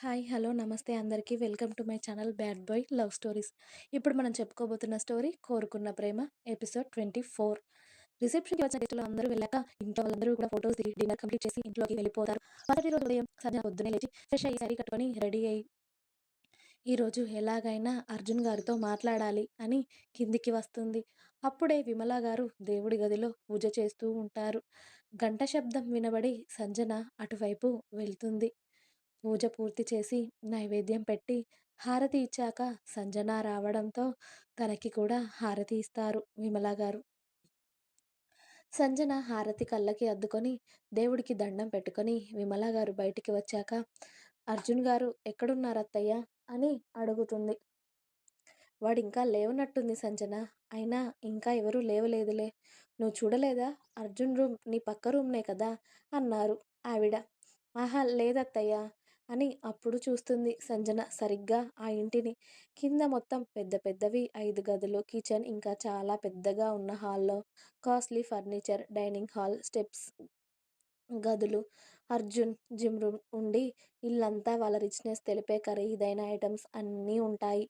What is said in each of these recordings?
Hi! Hello! నమస్తే అందరికీ. Welcome to my channel 'bad boy love stories'. ఇప్పుడు మనం చెప్పుకోబోతున్న స్టోరీ 'కోరుకున్న ప్రేమ' ఎపిసోడ్ 24. రిసెప్షన్‌కి వచ్చిన గెస్టులు అందరూ వెళ్ళాక ఇంట్లో వాళ్ళందరూ కూడా ఫోటోస్ దిగి డిన్నర్ కంప్లీట్ చేసి ఇంట్లోకి వెళ్ళిపోతారు. మొదటి రోజు ఉదయం సంధ్య పొద్దునే లేచి ఫ్రెష్ అయ్యి శారీ కట్టుకొని రెడీ అయ్యి ఈరోజు ఎలాగైనా అర్జున్ గారితో మాట్లాడాలి అని కిందికి వస్తుంది. అప్పుడే విమల గారు దేవుడి గదిలో పూజ చేస్తూ ఉంటారు. గంట శబ్దం వినబడి సంజన అటువైపు వెళ్తుంది. పూజ పూర్తి చేసి నైవేద్యం పెట్టి హారతి ఇచ్చాక సంజన రావడంతో తనకి కూడా హారతి ఇస్తారు విమల గారు. సంజన హారతి కళ్ళకి అద్దుకొని దేవుడికి దండం పెట్టుకొని విమల గారు బయటికి వచ్చాక అర్జున్ గారు ఎక్కడున్నారు అత్తయ్య అని అడుగుతుంది. వాడు ఇంకా లేవనట్టుంది సంజన. అయినా ఇంకా ఎవరూ లేవలేదులే. నువ్వు చూడలేదా? అర్జున్ రూమ్ నీ పక్క రూమ్నే కదా అన్నారు ఆవిడ. ఆహా లేదత్తయ్య అని అప్పుడు చూస్తుంది సంజన సరిగ్గా ఆ ఇంటిని. కింద మొత్తం పెద్ద పెద్దవి ఐదు గదులు, కిచెన్ ఇంకా చాలా పెద్దగా ఉన్న హాల్లో costly furniture, dining hall, steps గదులు, అర్జున్ జిమ్ రూమ్ ఉండి ఇల్లంతా వాళ్ళ రిచ్నెస్ తెలిపే ఖరీదైన ఐటమ్స్ అన్నీ ఉంటాయి.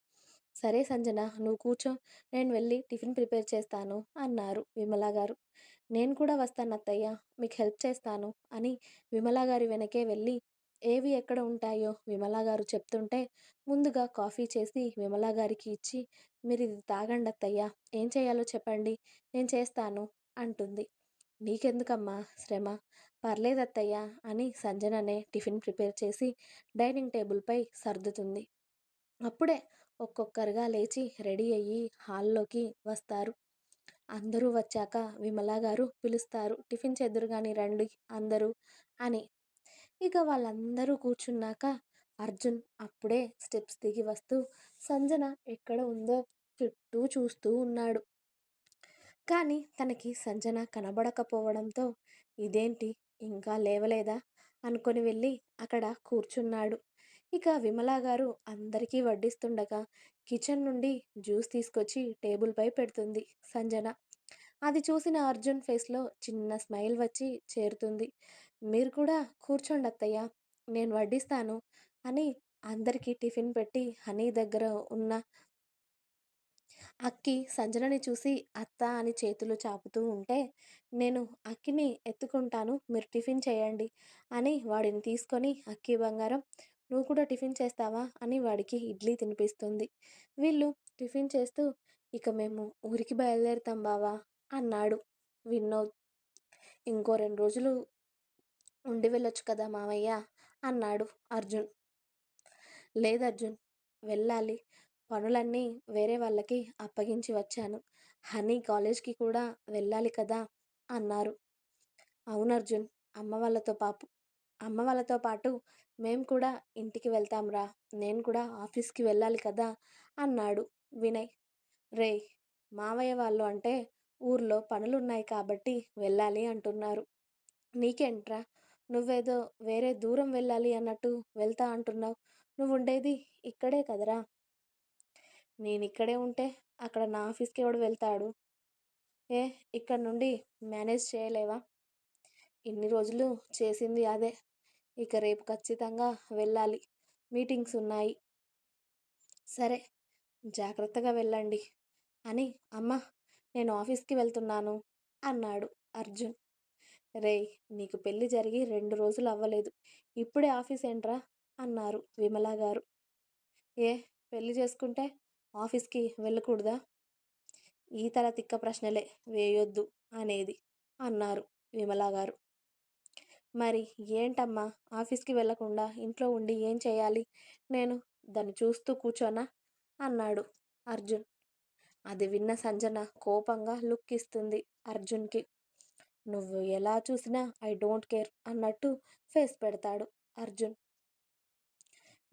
సరే సంజన నువ్వు కూర్చో. నేను వెళ్ళి టిఫిన్ ప్రిపేర్ చేస్తాను అన్నారు విమల గారు. నేను కూడా వస్తాను అత్తయ్య మీకు హెల్ప్ చేస్తాను అని విమల గారి వెనకే వెళ్ళి ఏవి ఎక్కడ ఉంటాయో విమల గారు చెప్తుంటే ముందుగా కాఫీ చేసి విమల గారికి ఇచ్చి మీరు ఇది తాగండి అత్తయ్యా ఏం చేయాలో చెప్పండి. నేను చేస్తాను అంటుంది. నీకెందుకమ్మా శ్రమ. పర్లేదు అత్తయ్యా అని సంజననే టిఫిన్ ప్రిపేర్ చేసి డైనింగ్ టేబుల్పై సర్దుతుంది. అప్పుడే ఒక్కొక్కరుగా లేచి రెడీ అయ్యి హాల్లోకి వస్తారు. అందరూ వచ్చాక విమల గారు పిలుస్తారు. టిఫిన్ చేద్దురుగాని రండి అందరూ అని. ఇక వాళ్ళందరూ కూర్చున్నాక అర్జున్ అప్పుడే స్టెప్స్ దిగి వస్తూ సంజన ఎక్కడ ఉందో చుట్టూ చూస్తూ ఉన్నాడు. కానీ తనకి సంజన కనబడకపోవడంతో ఇదేంటి ఇంకా లేవలేదా అనుకొని వెళ్ళి అక్కడ కూర్చున్నాడు. ఇక విమలా గారు అందరికీ వడ్డిస్తుండగా కిచెన్ నుండి జ్యూస్ తీసుకొచ్చి టేబుల్పై పెడుతుంది సంజన. అది చూసిన అర్జున్ ఫేస్లో చిన్న స్మైల్ వచ్చి చేరుతుంది. మీరు కూడా కూర్చోండి అత్తయ్య నేను వడ్డిస్తాను అని అందరికీ టిఫిన్ పెట్టి హనీ దగ్గర ఉన్న అక్కి సంజనని చూసి అత్త అని చేతులు చాపుతూ ఉంటే నేను అక్కిని ఎత్తుకుంటాను మీరు టిఫిన్ చేయండి అని వాడిని తీసుకొని అక్కి బంగారం నువ్వు కూడా టిఫిన్ చేస్తావా అని వాడికి ఇడ్లీ తినిపిస్తుంది. వీళ్ళు టిఫిన్ చేస్తూ ఇక మేము ఊరికి బయలుదేరుతాం బావా అన్నాడు వినోద్. ఇంకో రెండు రోజులు ఉండి వెళ్ళొచ్చు కదా మావయ్య అన్నాడు అర్జున్. లేదు అర్జున్ వెళ్ళాలి. పనులన్నీ వేరే వాళ్ళకి అప్పగించి వచ్చాను. హనీ కాలేజ్కి కూడా వెళ్ళాలి కదా అన్నారు. అవునర్జున్ అమ్మ వాళ్ళతో పాపు అమ్మ వాళ్ళతో పాటు మేము కూడా ఇంటికి వెళ్తాంరా. నేను కూడా ఆఫీస్కి వెళ్ళాలి కదా అన్నాడు వినయ్. రేయ్ మావయ్య వాళ్ళు అంటే ఊర్లో పనులున్నాయి కాబట్టి వెళ్ళాలి అంటున్నారు. నీకేంట్రా నువ్వేదో వేరే దూరం వెళ్ళాలి అన్నట్టు వెళ్తా అంటున్నావు నువ్వు ఉండేది ఇక్కడే కదరా. నేను ఇక్కడే ఉంటే అక్కడ నా ఆఫీస్కి ఎవడు వెళ్తాడు. ఏ ఇక్కడ నుండి మేనేజ్ చేయలేవా? ఇన్ని రోజులు చేసింది అదే. ఇక రేపు ఖచ్చితంగా వెళ్ళాలి. మీటింగ్స్ ఉన్నాయి. సరే జాగ్రత్తగా వెళ్ళండి అని అమ్మ నేను ఆఫీస్కి వెళ్తున్నాను అన్నాడు అర్జున్. రేయ్ నీకు పెళ్ళి జరిగి రెండు రోజులు అవ్వలేదు. ఇప్పుడే ఆఫీస్ ఏంట్రా అన్నారు విమల గారు. ఏ పెళ్ళి చేసుకుంటే ఆఫీస్కి వెళ్ళకూడదా? ఈ తల తిక్క ప్రశ్నలే వేయొద్దు అనేది అన్నారు విమల గారు. మరి ఏంటమ్మా ఆఫీస్కి వెళ్ళకుండా ఇంట్లో ఉండి ఏం చేయాలి నేను దాన్ని చూస్తూ కూర్చోనా అన్నాడు అర్జున్. అది విన్న సంజన కోపంగా లుక్ ఇస్తుంది అర్జున్కి. నువ్వు ఎలా చూసినా ఐ డోంట్ కేర్ అన్నట్టు ఫేస్ పెడతాడు అర్జున్.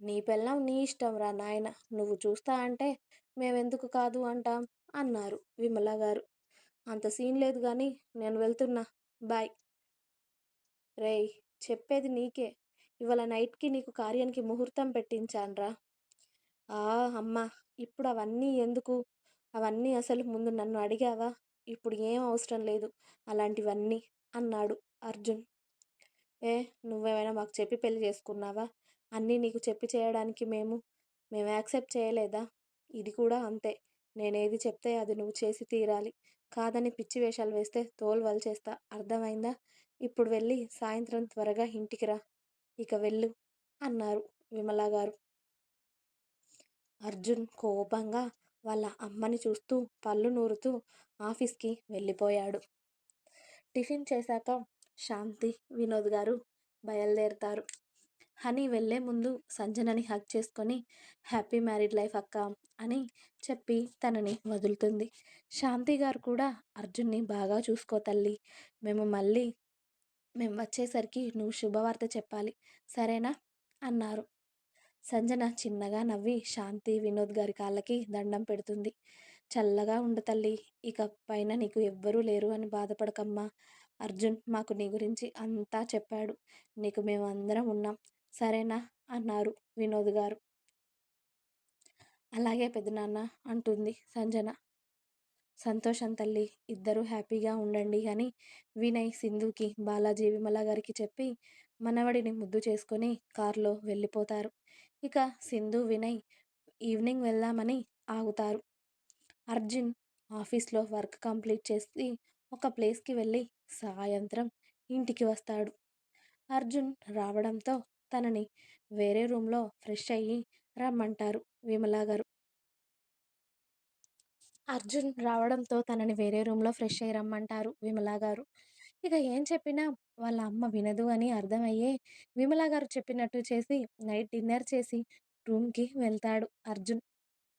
నీ పెళ్ళాం నీ ఇష్టంరా నాయన నువ్వు చూస్తా అంటే మేమెందుకు కాదు అంటాం అన్నారు విమల గారు. అంత సీన్ లేదు కానీ నేను వెళ్తున్నా బాయ్ రేయ్ చెప్పేది నీకే ఇవాళ నైట్కి నీకు కార్యానికి ముహూర్తం పెట్టించాన్రా. ఆ అమ్మా ఇప్పుడు అవన్నీ ఎందుకు? అవన్నీ అసలు ముందు నన్ను అడిగావా? ఇప్పుడు ఏం అవసరం లేదు. అలాంటివన్నీ అన్నాడు అర్జున్. ఏ నువ్వేమైనా మాకు చెప్పి పెళ్ళి చేసుకున్నావా? అన్నీ నీకు చెప్పి చేయడానికి మేము మేము యాక్సెప్ట్ చేయలేదా? ఇది కూడా అంతే. నేనేది చెప్తే అది నువ్వు చేసి తీరాలి. కాదని పిచ్చి వేషాలు వేస్తే తోలు వలిచేస్తా. అర్థమైందా? ఇప్పుడు వెళ్ళి సాయంత్రం త్వరగా ఇంటికి రా. ఇక వెళ్ళు అన్నారు విమల గారు అర్జున్ కోపంగా వాళ్ళ అమ్మని చూస్తూ పళ్ళు నూరుతూ ఆఫీస్కి వెళ్ళిపోయాడు. టిఫిన్ చేశాక శాంతి వినోద్ గారు బయలుదేరుతారు. హనీ వెళ్ళే ముందు సంజనని హక్ చేసుకొని హ్యాపీ మ్యారీడ్ లైఫ్ అక్క అని చెప్పి తనని వదులుతుంది. శాంతి గారు కూడా అర్జున్ని బాగా చూసుకో తల్లి మేము మళ్ళీ మేము వచ్చేసరికి నువ్వు శుభవార్త చెప్పాలి సరేనా? అన్నారు. సంజన చిన్నగా నవ్వి శాంతి వినోద్ గారి కాళ్ళకి దండం పెడుతుంది. చల్లగా ఉండు తల్లి ఇక పైన నీకు ఎవ్వరూ లేరు అని బాధపడకమ్మా. అర్జున్ మాకు నీ గురించి అంతా చెప్పాడు. నీకు మేము అందరం ఉన్నాం. సరేనా? అన్నారు వినోద్ గారు. అలాగే పెదనాన్న అంటుంది సంజన. సంతోషం తల్లి ఇద్దరూ హ్యాపీగా ఉండండి అని వినయ్ సింధుకి బాలాజీ విమల గారికి చెప్పి మనవడిని ముద్దు చేసుకొని కారులో వెళ్ళిపోతారు. ఇక సింధు వినయ్ ఈవినింగ్ వెళ్దామని ఆగుతారు. అర్జున్ ఆఫీస్లో వర్క్ కంప్లీట్ చేసి ఒక ప్లేస్కి వెళ్ళి సాయంత్రం ఇంటికి వస్తాడు. అర్జున్ రావడంతో తనని వేరే రూమ్లో ఫ్రెష్ అయ్యి రమ్మంటారు విమలా గారు. అర్జున్ రావడంతో తనని వేరే రూమ్లో ఫ్రెష్ అయ్యి రమ్మంటారు విమలా గారు. ఇక ఏం చెప్పినా వాళ్ళ అమ్మ వినదు అని అర్థమయ్యే విమలా గారు చెప్పినట్టు చేసి నైట్ డిన్నర్ చేసి రూమ్కి వెళ్తాడు అర్జున్.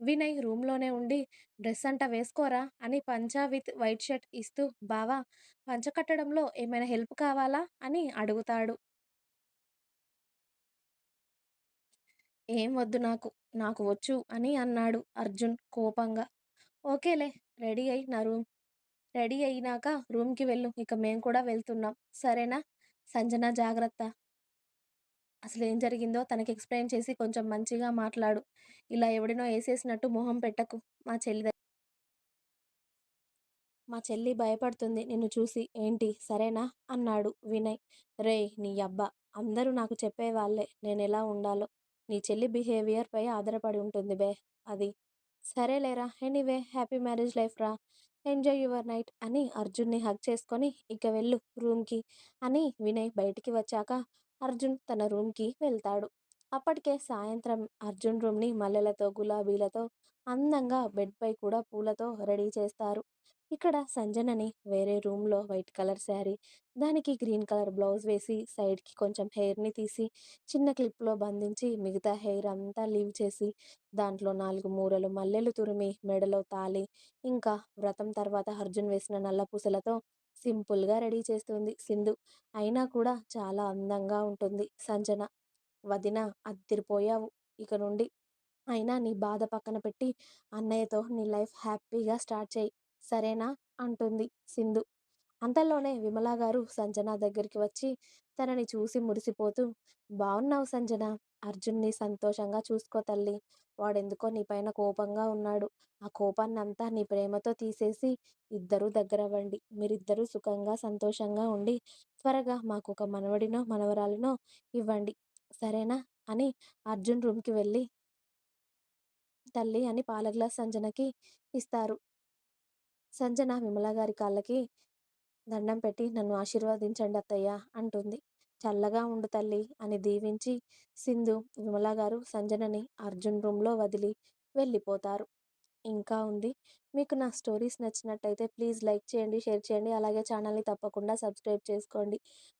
వినయ్ రూమ్లోనే ఉండి డ్రెస్ అంట వేసుకోరా? అని పంచా విత్ వైట్ షర్ట్ ఇస్తూ బావా పంచ కట్టడంలో ఏమైనా హెల్ప్ కావాలా? అని అడుగుతాడు. ఏం వద్దు నాకు నాకు వచ్చు అని అన్నాడు అర్జున్ కోపంగా. ఓకేలే రెడీ అయి నా రూమ్ రెడీ అయినాక రూమ్కి వెళ్ళు. ఇక మేము కూడా వెళ్తున్నాం. సరేనా? సంజన జాగ్రత్త. అసలు ఏం జరిగిందో తనకి ఎక్స్ప్లెయిన్ చేసి కొంచెం మంచిగా మాట్లాడు. ఇలా ఎవడినో వేసేసినట్టు మొహం పెట్టకు. మా చెల్లి మా చెల్లి భయపడుతుంది. నిన్ను చూసి ఏంటి? సరేనా? అన్నాడు వినయ్. రే నీ అబ్బా! అందరూ నాకు చెప్పేవాళ్ళే నేను ఎలా ఉండాలో. నీ చెల్లి బిహేవియర్ పై ఆధారపడి ఉంటుంది బే. అది. సరేలేరా. ఎనీవే హ్యాపీ మ్యారేజ్ లైఫ్ రా. ఎంజాయ్ యువర్ నైట్ అని అర్జున్ని హక్ చేసుకొని ఇక వెళ్ళు రూమ్కి అని వినయ్ బయటికి వచ్చాక అర్జున్ తన రూమ్కి వెళ్తాడు. అప్పటికే సాయంత్రం అర్జున్ రూమ్ని మల్లెలతో గులాబీలతో అందంగా బెడ్పై కూడా పూలతో రెడీ చేస్తారు. ఇక్కడ సంజనని వేరే రూమ్లో వైట్ కలర్ శారీ దానికి గ్రీన్ కలర్ బ్లౌజ్ వేసి సైడ్కి కొంచెం హెయిర్ని తీసి చిన్న క్లిప్లో బంధించి మిగతా హెయిర్ అంతా లీవ్ చేసి దాంట్లో నాలుగు మూరలు మల్లెలు తురిమి మెడలో తాలి ఇంకా వ్రతం తర్వాత అర్జున్ వేసిన నల్ల పూసలతో సింపుల్గా రెడీ చేస్తుంది సింధు. అయినా కూడా చాలా అందంగా ఉంటుంది సంజన. వదిన అద్దిరిపోయావు ఇక నుండి. అయినా నీ బాధ పక్కన పెట్టి అన్నయ్యతో నీ లైఫ్ హ్యాపీగా స్టార్ట్ చేయి. సరేనా? అంటుంది సింధు. అంతలోనే విమలా గారు సంజన దగ్గరికి వచ్చి తనని చూసి మురిసిపోతూ బాగున్నావు సంజన. అర్జున్ని సంతోషంగా చూసుకో తల్లి. వాడెందుకో నీ పైన కోపంగా ఉన్నాడు. ఆ కోపాన్ని అంతా నీ ప్రేమతో తీసేసి ఇద్దరూ దగ్గరవ్వండి. మీరిద్దరూ సుఖంగా సంతోషంగా ఉండి త్వరగా మాకు ఒక మనవడినో మనవరాలినో ఇవ్వండి. సరేనా? అని అర్జున్ రూమ్కి వెళ్ళి తల్లి అని పాల గ్లాస్ సంజనకి ఇస్తారు. సంజన విమల గారి కాళ్ళకి దండం పెట్టి నన్ను ఆశీర్వదించండి అత్తయ్య అంటుంది. చల్లగా ఉండు తల్లి అని దీవించి సింధు విమల గారు సంజనని అర్జున్ రూమ్లో వదిలి వెళ్ళిపోతారు. ఇంకా ఉంది. మీకు నా స్టోరీస్ నచ్చినట్టయితే ప్లీజ్ లైక్ చేయండి షేర్ చేయండి. అలాగే ఛానల్ని తప్పకుండా సబ్స్క్రైబ్ చేసుకోండి.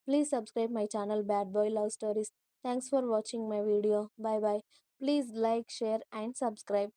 Please subscribe my channel bad boy love stories. Thanks for watching my video. Bye bye. Please like share and subscribe.